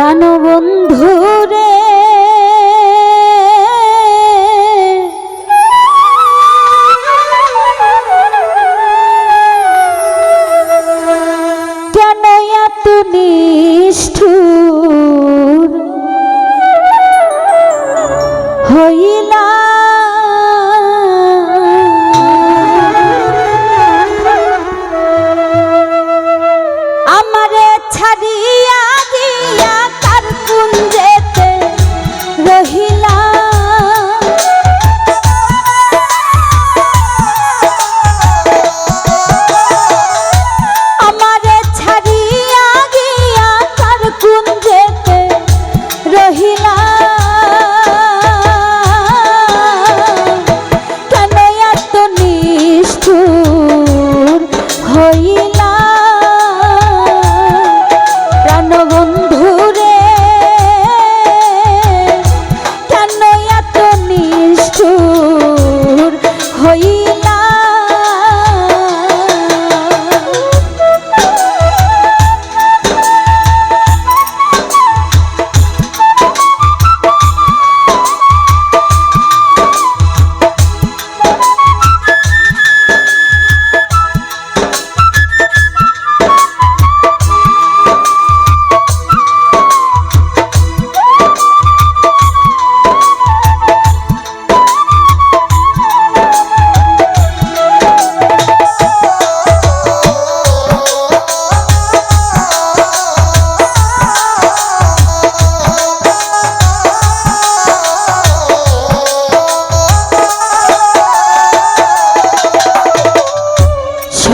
প্রাণবন্ধু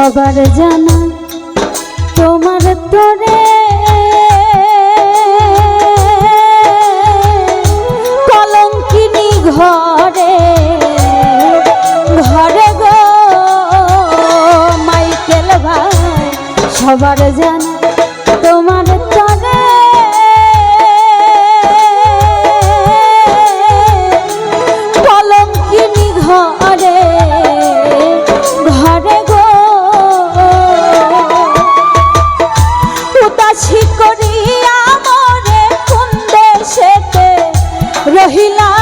সবার জানা তোমার তরে। কলঙ্কিনী ঘরে ঘরে গো মাইকেল ভাই সবার জানা তোমার কহিলা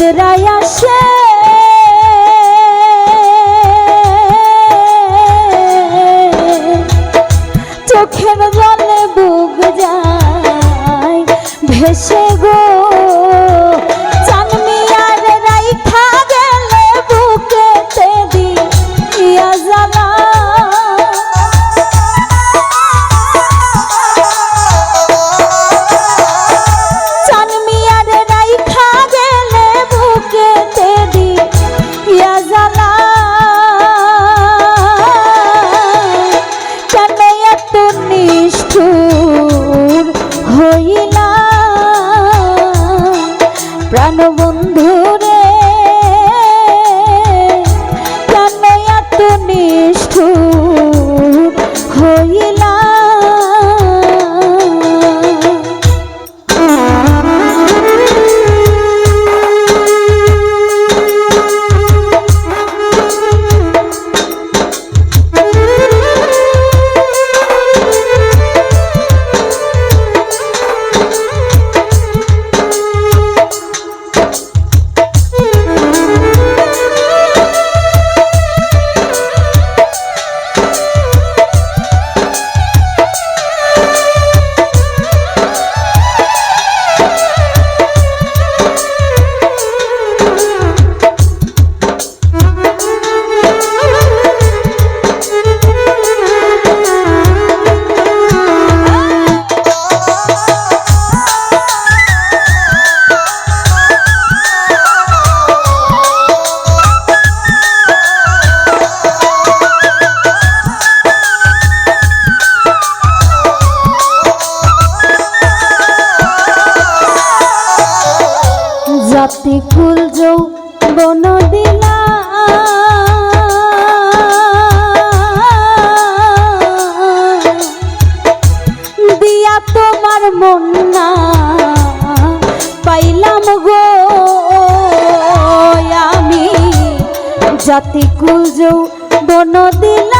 নিজরাই আসে। চোখের জলে বুক যায় ভেসে ফুল যৌ বন দিলা দিয়া তোমার মন না, পাইলাম গো। আমি জাতি কুল যৌ বন দিলা